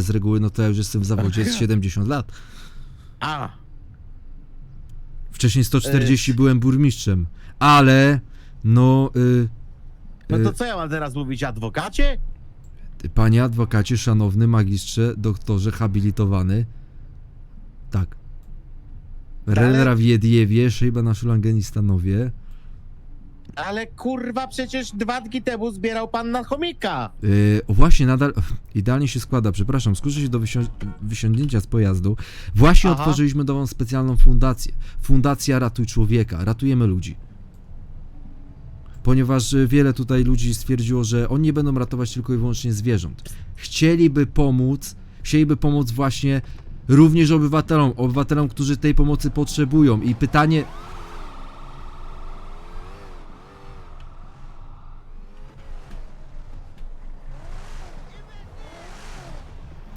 z reguły, no to ja już jestem w zawodzie z 70 lat. A, Wcześniej 140 byłem burmistrzem, ale no, y, no to y, co ja mam teraz mówić, adwokacie? panie adwokacie, szanowny magistrze, doktorze habilitowany, tak. Ale- Relra Wiedjewie, Szejba na Szulangeni-Stanowie. Ale kurwa, przecież dwa dni temu zbierał pan na chomika. Yy, o właśnie, nadal idealnie się składa, przepraszam, skuszę się do wysią wysiągnięcia z pojazdu. Właśnie Aha. otworzyliśmy nową specjalną fundację. Fundacja Ratuj Człowieka, ratujemy ludzi. Ponieważ y, wiele tutaj ludzi stwierdziło, że oni nie będą ratować tylko i wyłącznie zwierząt. Chcieliby pomóc, chcieliby pomóc właśnie również obywatelom, obywatelom, którzy tej pomocy potrzebują. I pytanie,